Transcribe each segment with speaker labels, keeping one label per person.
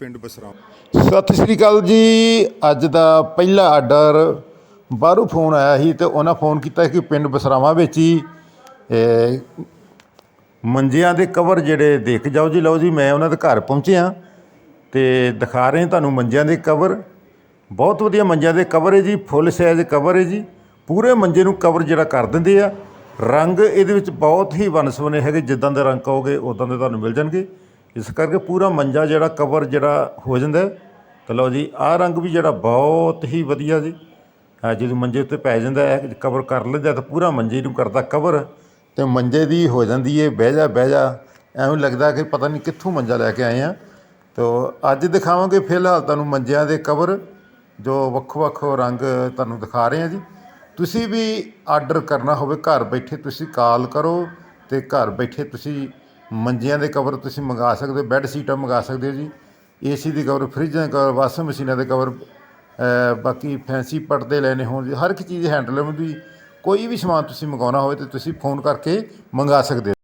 Speaker 1: ਪਿੰਡ ਬਸਰਾਮ।
Speaker 2: ਸਤਿ ਸ੍ਰੀ ਅਕਾਲ ਜੀ। ਅੱਜ ਦਾ ਪਹਿਲਾ ਆਰਡਰ ਬਾਹਰੋਂ ਫੋਨ ਆਇਆ ਸੀ ਤੇ ਉਹਨਾਂ ਫੋਨ ਕੀਤਾ ਕਿ ਪਿੰਡ ਬਸਰਾਵਾਂ ਵਿੱਚ ਹੀ ਇਹ, ਮੰਜਿਆਂ ਦੇ ਕਵਰ ਜਿਹੜੇ ਦੇਖ ਜਾਓ ਜੀ ਲਓ ਜੀ ਮੈਂ ਉਹਨਾਂ ਦੇ ਘਰ ਪਹੁੰਚਿਆ ਤੇ ਦਿਖਾ ਰਹੇ ਤੁਹਾਨੂੰ ਮੰਜਿਆਂ ਦੇ ਕਵਰ ਬਹੁਤ ਵਧੀਆ ਮੰਜਿਆਂ ਦੇ ਕਵਰ ਹੈ ਜੀ ਫੁੱਲ ਸਾਈਜ਼ ਕਵਰ ਹੈ ਜੀ। ਪੂਰੇ ਮੰਜੇ ਨੂੰ ਕਵਰ ਜਿਹੜਾ ਕਰ ਦਿੰਦੇ ਆ। ਰੰਗ ਇਹਦੇ ਵਿੱਚ ਬਹੁਤ ਹੀ ਵਨਸਵਨੇ ਹੈਗੇ ਜਿੱਦਾਂ ਦੇ ਰੰਗ ਕਹੋਗੇ ਉਦਾਂ ਦੇ ਤੁਹਾਨੂੰ ਮਿਲ ਜਾਣਗੇ। ਇਸ ਕਰਕੇ ਪੂਰਾ ਮੰਜਾ ਜਿਹੜਾ ਕਵਰ ਜਿਹੜਾ ਹੋ ਜਾਂਦਾ ਹੈ। ਲਓ ਜੀ, ਆਹ ਰੰਗ ਵੀ ਜਿਹੜਾ ਬਹੁਤ ਹੀ ਵਧੀਆ ਜੀ। ਆ ਜਦੋਂ ਮੰਜੇ ਉੱਤੇ ਪੈ ਜਾਂਦਾ ਹੈ, ਕਵਰ ਕਰ ਲੈਂਦਾ ਤਾਂ ਪੂਰਾ ਮੰਜੇ ਨੂੰ ਕਰਦਾ ਕਵਰ। ਤੇ ਮੰਜੇ ਦੀ ਹੋ ਜਾਂਦੀ ਏ ਬਹਿ ਜਾ ਬਹਿ ਜਾ ਐਵੇਂ ਲੱਗਦਾ ਕਿ ਪਤਾ ਨਹੀਂ ਕਿੱਥੋਂ ਮੰਜਾ ਲੈ ਕੇ ਆਏ ਆ। ਤੋ ਅੱਜ ਦਿਖਾਵਾਂਗੇ ਫਿਲਹਾਲ ਤੁਹਾਨੂੰ ਮੰਜਿਆਂ ਦੇ ਕਵਰ, ਜੋ ਵੱਖੋ ਵੱਖ ਰੰਗ ਤੁਹਾਨੂੰ ਦਿਖਾ ਰਹੇ ਆ ਜੀ। ਤੁਸੀਂ ਵੀ ਆਰਡਰ ਕਰਨਾ ਹੋਵੇ, ਘਰ ਬੈਠੇ ਤੁਸੀਂ ਕਾਲ ਕਰੋ ਤੇ ਘਰ ਬੈਠੇ ਤੁਸੀਂ ਮੰਜਿਆਂ ਦੇ ਕਵਰ ਤੁਸੀਂ ਮੰਗਾ ਸਕਦੇ ਹੋ, ਬੈੱਡ ਸੀਟਾਂ ਮੰਗਾ ਸਕਦੇ ਹੋ ਜੀ। ਏਸੀ ਦੀ ਕਵਰ, ਫਰਿੱਜਾਂ ਦੇ ਕਵਰ, ਵਾਸ਼ਿੰਗ ਮਸ਼ੀਨਾਂ ਦੇ ਕਵਰ ਬਾਕੀ ਫੈਂਸੀ ਪਰਦੇ ਲੈਣੇ ਹੋਣ ਜੀ, ਹਰ ਇੱਕ ਚੀਜ਼ ਹੈਂਡਲੂਮ ਦੀ ਕੋਈ ਵੀ ਸਮਾਨ ਤੁਸੀਂ ਮੰਗਾਉਣਾ ਹੋਵੇ ਤੇ ਤੁਸੀਂ ਫੋਨ ਕਰਕੇ ਮੰਗਾ ਸਕਦੇ ਹੋ।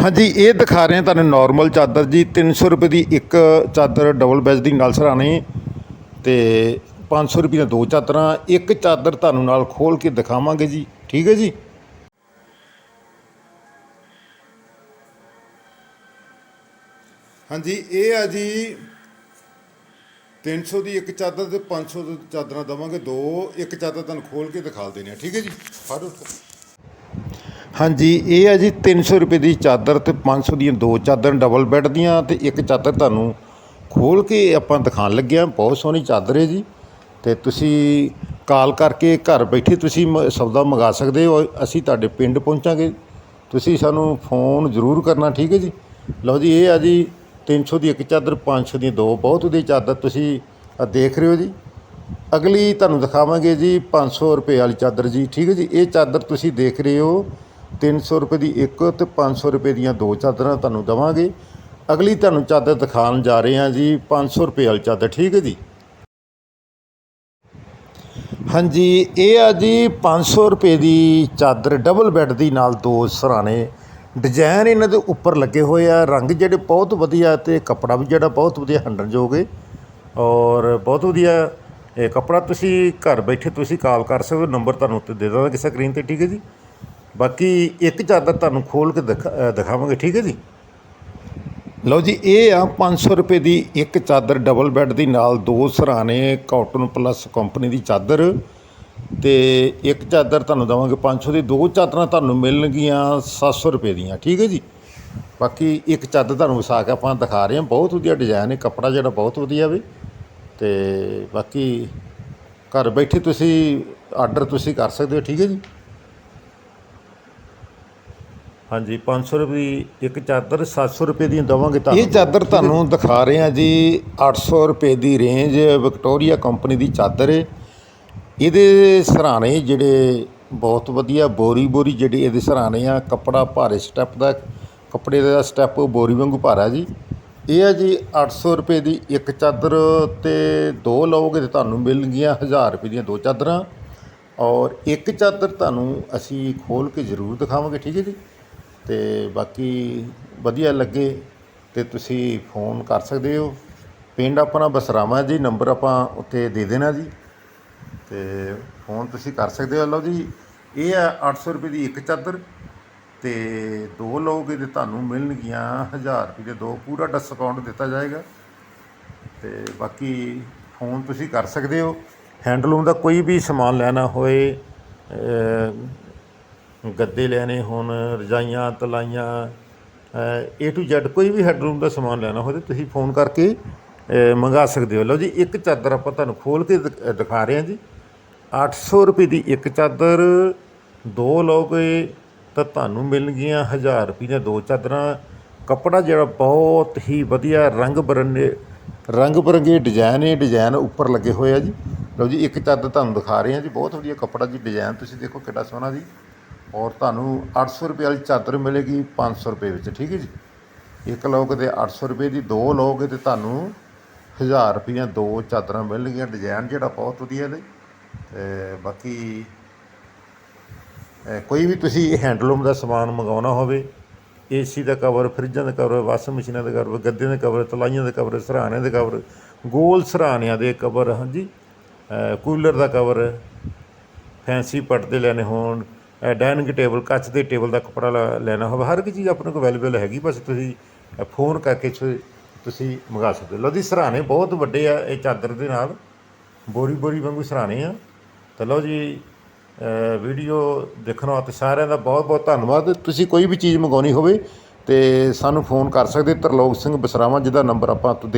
Speaker 2: ਹਾਂਜੀ, ਇਹ ਦਿਖਾ ਰਹੇ ਹਾਂ ਤੁਹਾਨੂੰ ਨਾਰਮਲ ਚਾਦਰ ਜੀ 300 ਰੁਪਏ ਦੀ ਇੱਕ ਚਾਦਰ ਡਬਲ ਬੈੱਡ ਦੀ ਨਾਲ ਸਰਾਣੇ। ਤੇ 500 ਰੁਪਏ ਦੀਆਂ ਦੋ ਚਾਦਰਾਂ, ਇੱਕ ਚਾਦਰ ਤੁਹਾਨੂੰ ਨਾਲ ਖੋਲ ਕੇ ਦਿਖਾਵਾਂਗੇ ਜੀ। ਠੀਕ ਹੈ ਜੀ? ਹਾਂਜੀ, ਇਹ ਆ ਜੀ 300 ਦੀ ਇੱਕ ਚਾਦਰ ਤੇ 500 ਦੀ ਚਾਦਰਾਂ ਦਵਾਂਗੇ, ਦੋ ਇੱਕ ਚਾਦਰ ਤੁਹਾਨੂੰ ਖੋਲ ਕੇ ਦਿਖਾ ਦੇਣੀ ਆ ਠੀਕ ਹੈ ਜੀ? ਫੜੋ ਹਾਂਜੀ, ਇਹ ਆ ਜੀ 300 ਰੁਪਏ ਦੀ ਚਾਦਰ ਤੇ 500 ਦੀਆਂ ਦੋ ਚਾਦਰਾਂ ਡਬਲ ਬੈੱਡ ਦੀਆਂ ਤੇ ਇੱਕ ਚਾਦਰ ਤੁਹਾਨੂੰ ਖੋਲ ਕੇ ਆਪਾਂ ਦਿਖਾਣ ਲੱਗੇ ਹਾਂ। ਬਹੁਤ ਸੋਹਣੀ ਚਾਦਰ ਹੈ ਜੀ ਤੇ ਤੁਸੀਂ ਕਾਲ ਕਰਕੇ ਘਰ ਬੈਠੇ ਤੁਸੀਂ ਮ- ਸੌਦਾ ਮੰਗਾ ਸਕਦੇ ਹੋ। ਅਸੀਂ ਤੁਹਾਡੇ ਪਿੰਡ ਪਹੁੰਚਾਂਗੇ। ਤੁਸੀਂ ਸਾਨੂੰ ਫੋਨ ਜ਼ਰੂਰ ਕਰਨਾ, ਠੀਕ ਹੈ ਜੀ? ਲਓ ਜੀ, ਇਹ ਆ ਜੀ 300 ਦੀ ਇੱਕ ਚਾਦਰ 500 ਦੀ ਦੋ, ਬਹੁਤ ਵਧੀਆ ਚਾਦਰ ਤੁਸੀਂ ਆਹ ਦੇਖ ਰਹੇ ਹੋ ਜੀ। ਅਗਲੀ ਤੁਹਾਨੂੰ ਦਿਖਾਵਾਂਗੇ ਜੀ 500 ਰੁਪਏ ਵਾਲੀ ਚਾਦਰ ਜੀ, ਠੀਕ ਹੈ ਜੀ। ਇਹ ਚਾਦਰ ਤੁਸੀਂ ਦੇਖ ਰਹੇ ਹੋ 300 ਰੁਪਏ ਦੀ ਇੱਕ ਤੇ 500 ਰੁਪਏ ਦੀਆਂ ਦੋ ਚਾਦਰਾਂ ਤੁਹਾਨੂੰ ਦਵਾਂਗੇ। ਅਗਲੀ ਤੁਹਾਨੂੰ ਚਾਦਰ ਦਿਖਾਉਣ ਜਾ ਰਹੇ ਹਾਂ ਜੀ 500 ਰੁਪਏ ਵਾਲੀ ਚਾਦਰ, ਠੀਕ ਹੈ ਜੀ। ਹਾਂਜੀ, ਇਹ ਆ ਜੀ 500 ਰੁਪਏ ਦੀ ਚਾਦਰ, ਡਬਲ ਬੈੱਡ ਦੀ ਨਾਲ ਦੋ ਸਰਾਣੇ। ਡਿਜ਼ਾਈਨ ਇਹਨਾਂ ਦੇ ਉੱਪਰ ਲੱਗੇ ਹੋਏ ਆ, ਰੰਗ ਜਿਹੜੇ ਬਹੁਤ ਵਧੀਆ ਤੇ ਕੱਪੜਾ ਵੀ ਜਿਹੜਾ ਬਹੁਤ ਵਧੀਆ ਹੰਢਣਯੋਗ ਹੈ ਔਰ ਬਹੁਤ ਵਧੀਆ, ਇਹ ਕੱਪੜਾ ਤੁਸੀਂ ਘਰ ਬੈਠੇ ਤੁਸੀਂ ਕਾਲ ਕਰ ਸਕਦੇ ਹੋ, ਨੰਬਰ ਤੁਹਾਨੂੰ ਉੱਤੇ ਦੇ ਦਾਂਗੇ ਸਕਰੀਨ ਤੇ, ਠੀਕ ਹੈ ਜੀ? ਬਾਕੀ ਇੱਕ ਚਾਦਰ ਤੁਹਾਨੂੰ ਖੋਲ ਕੇ ਦਿਖਾ- ਦਿਖਾਵਾਂਗੇ, ਠੀਕ ਹੈ ਜੀ? ਲਓ ਜੀ, ਇਹ ਆ 500 ਰੁਪਏ ਦੀ ਇੱਕ ਚਾਦਰ, ਡਬਲ ਬੈੱਡ ਦੀ ਨਾਲ ਦੋ ਸਰਾਣੇ, ਕਾਟਨ ਪਲੱਸ ਕੰਪਨੀ ਦੀ ਚਾਦਰ। ਤੇ ਇੱਕ ਚਾਦਰ ਤੁਹਾਨੂੰ ਦਵਾਂਗੇ 500 ਦੀ। ਦੋ ਚਾਦਰਾਂ ਤੁਹਾਨੂੰ ਮਿਲਣਗੀਆਂ 700 ਰੁਪਏ ਦੀਆਂ ਠੀਕ ਹੈ ਜੀ? ਬਾਕੀ ਇੱਕ ਚਾਦਰ ਤੁਹਾਨੂੰ ਵਿਸਾ ਕੇ ਆਪਾਂ ਦਿਖਾ ਰਹੇ ਹਾਂ। ਬਹੁਤ ਵਧੀਆ ਡਿਜ਼ਾਈਨ ਹੈ ਕੱਪੜਾ ਜਿਹੜਾ ਬਹੁਤ ਵਧੀਆ ਵੇ। ਤੇ ਬਾਕੀ ਘਰ ਬੈਠੇ ਤੁਸੀਂ ਆਰਡਰ ਤੁਸੀਂ ਕਰ ਸਕਦੇ ਹੋ ਠੀਕ ਹੈ ਜੀ? ਹਾਂਜੀ 500 ਰੁਪਏ ਦੀ ਇੱਕ ਚਾਦਰ 700 ਰੁਪਏ ਦੀਆਂ ਦਵਾਂਗੇ ਤੁਹਾਨੂੰ। ਇਹ ਚਾਦਰ ਤੁਹਾਨੂੰ ਦਿਖਾ ਰਹੇ ਹਾਂ ਜੀ 800 ਰੁਪਏ ਦੀ ਰੇਂਜ ਵਿਕਟੋਰੀਆ ਕੰਪਨੀ ਦੀ ਚਾਦਰ ਹੈ। ਇਹਦੇ ਸਰਾਣੇ ਜਿਹੜੇ ਬਹੁਤ ਵਧੀਆ, ਬੋਰੀ ਬੋਰੀ ਜਿਹੜੀ ਇਹਦੇ ਸਰਾਣੇ ਆ, ਕੱਪੜਾ ਭਾਰੇ ਸਟੈਪ ਦਾ, ਕੱਪੜੇ ਦਾ ਸਟੈਪ ਬੋਰੀ ਵਾਂਗੂ ਭਾਰਾ ਜੀ। ਇਹ ਆ ਜੀ 800 ਰੁਪਏ ਦੀ ਇੱਕ ਚਾਦਰ ਤੇ ਦੋ ਲਓਗੇ ਤੇ ਤੁਹਾਨੂੰ ਮਿਲਣਗੀਆਂ 1000 ਰੁਪਏ ਦੀਆਂ ਦੋ ਚਾਦਰਾਂ। ਔਰ ਇੱਕ ਚਾਦਰ ਤੁਹਾਨੂੰ ਅਸੀਂ ਖੋਲ ਕੇ ਜ਼ਰੂਰ ਦਿਖਾਵਾਂਗੇ, ਠੀਕ ਹੈ ਜੀ। ਤੇ ਬਾਕੀ ਵਧੀਆ ਲੱਗੇ ਤੇ ਤੁਸੀਂ ਫੋਨ ਕਰ ਸਕਦੇ ਹੋ। ਪਿੰਡ ਆਪਣਾ ਬਸਰਾਵਾ ਜੀ, ਨੰਬਰ ਆਪਾਂ ਉੱਤੇ ਦੇ ਦੇਣਾ ਜੀ। ਤੇ ਫੋਨ ਤੁਸੀਂ ਕਰ ਸਕਦੇ ਹੋ। ਲਓ ਜੀ ਇਹ ਹੈ 800 ਰੁਪਏ ਦੀ ਇੱਕ ਚਾਦਰ ਤੇ ਦੋ ਲਓਗੇ ਤੇ ਤੁਹਾਨੂੰ ਮਿਲਣਗੀਆਂ। 1000 ਰੁਪਏ ਦੇ ਦੋ ਪੂਰਾ ਡਿਸਕਾਊਂਟ ਦਿੱਤਾ ਜਾਏਗਾ। ਤੇ ਬਾਕੀ ਫੋਨ ਤੁਸੀਂ ਕਰ ਸਕਦੇ ਹੋ। ਹੈਂਡਲੂਮ ਦਾ ਕੋਈ ਵੀ ਸਮਾਨ ਲੈਣਾ ਹੋਏ ਗੱਦੇ ਲੈਣੇ ਹੋਣ ਰਜਾਈਆਂ ਤਲਾਈਆਂ ਏ ਟੂ Z ਕੋਈ ਵੀ ਹੈਡਰੂਮ ਦਾ ਸਮਾਨ ਲੈਣਾ ਹੋਵੇ ਤਾਂ ਤੁਸੀਂ ਫੋਨ ਕਰਕੇ ਅ, ਮੰਗਾ ਸਕਦੇ ਹੋ। ਲਓ ਜੀ ਇੱਕ ਚਾਦਰ ਆਪਾਂ ਤੁਹਾਨੂੰ ਖੋਲ ਕੇ ਦਿਖ- ਦਿਖਾ ਰਹੇ ਹਾਂ ਜੀ। 800 ਰੁਪਏ ਦੀ ਇੱਕ ਚਾਦਰ, ਦੋ ਲਓਗੇ ਤਾਂ ਤੁਹਾਨੂੰ ਮਿਲਣਗੀਆਂ 1000 ਰੁਪਏ ਦੀਆਂ ਦੋ ਚਾਦਰਾਂ। ਕੱਪੜਾ ਜਿਹੜਾ ਬਹੁਤ ਹੀ ਵਧੀਆ ਰੰਗ ਬਰੰਗੇ ਰੰਗ ਬਰੰਗੇ ਡਿਜ਼ਾਈਨ ਇਹ ਡਿਜ਼ਾਈਨ ਉੱਪਰ ਲੱਗੇ ਹੋਏ ਆ ਜੀ। ਲਓ ਜੀ, ਇੱਕ ਚਾਦਰ ਤੁਹਾਨੂੰ ਦਿਖਾ ਰਹੇ ਹਾਂ ਜੀ, ਬਹੁਤ ਵਧੀਆ ਕੱਪੜਾ ਜੀ ਡਿਜ਼ਾਈਨ ਤੁਸੀਂ ਦੇਖੋ ਕਿੱਡਾ ਸੋਹਣਾ ਜੀ। ਔਰ ਤੁਹਾਨੂੰ 800 ਰੁਪਏ ਵਾਲੀ ਚਾਦਰ ਮਿਲੇਗੀ 500 ਰੁਪਏ ਵਿੱਚ, ਠੀਕ ਹੈ ਜੀ। ਇੱਕ ਲਓਗੇ ਤੇ 800 ਰੁਪਏ ਦੀ, ਦੋ ਲਓਗੇ ਤੇ ਤੁਹਾਨੂੰ 1000 ਰੁਪਏ ਦੋ ਚਾਦਰਾਂ ਮਿਲਣਗੀਆਂ। ਡਿਜ਼ਾਈਨ ਜਿਹੜਾ ਬਹੁਤ ਵਧੀਆ ਇਹਦੇ ਤੇ ਬਾਕੀ ਕੋਈ ਵੀ ਤੁਸੀਂ ਹੈਂਡਲੂਮ ਦਾ ਸਮਾਨ ਮੰਗਾਉਣਾ ਹੋਵੇ ਏਸੀ ਦਾ ਕਵਰ ਫਰਿੱਜਾਂ ਦਾ ਕਵਰ ਵਾਸ਼ਿੰਗ ਮਸ਼ੀਨਾਂ ਦਾ ਕਵਰ ਗੱਦਿਆਂ ਦੇ ਕਵਰ ਤਲਾਈਆਂ ਦੇ ਕਵਰ ਸਰਾਣਿਆਂ ਦੇ ਕਵਰ ਗੋਲ ਸਰਾਣਿਆਂ ਦੇ ਕਵਰ ਹਾਂਜੀ ਕੂਲਰ ਦਾ ਕਵਰ ਫੈਂਸੀ ਪਰਦੇ ਲੈਣੇ ਹੋਣ ਅ, ਡਾਈਨਿੰਗ ਟੇਬਲ ਕੱਚ ਦੇ ਟੇਬਲ ਦਾ ਕੱਪੜਾ ਲ- ਲੈਣਾ ਹੋਵੇ ਹਰ ਇੱਕ ਚੀਜ਼ ਆਪਣੇ ਕੋਲ ਅਵੇਲੇਬਲ ਹੈਗੀ ਬਸ ਤੁਸੀਂ ਫੋਨ ਕਰਕੇ ਤੁਸੀਂ ਮੰਗਾ ਸਕਦੇ ਹੋ। ਲਓ ਜੀ ਸਰਾਣੇ ਬਹੁਤ ਵੱਡੇ ਆ ਇਹ ਚਾਦਰ ਦੇ ਨਾਲ। ਬੋਰੀ ਬੋਰੀ ਵਾਂਗੂ ਸਰਾਣੇ ਆ। ਤਾਂ ਲਓ ਜੀ ਵੀਡੀਓ ਦੇਖਣ ਵਾਸਤੇ ਸਾਰਿਆਂ ਦਾ ਬਹੁਤ ਬਹੁਤ ਧੰਨਵਾਦ। ਤੁਸੀਂ ਕੋਈ ਵੀ ਚੀਜ਼ ਮੰਗਾਉਣੀ ਹੋਵੇ ਤੇ ਸਾਨੂੰ ਫੋਨ ਕਰ ਸਕਦੇ ਤਰਲੋਕ ਸਿੰਘ ਬਸਰਾਵਾਂ, ਜਿਹਦਾ ਨੰਬਰ ਆਪਾਂ ਤੋਂ ਦੇ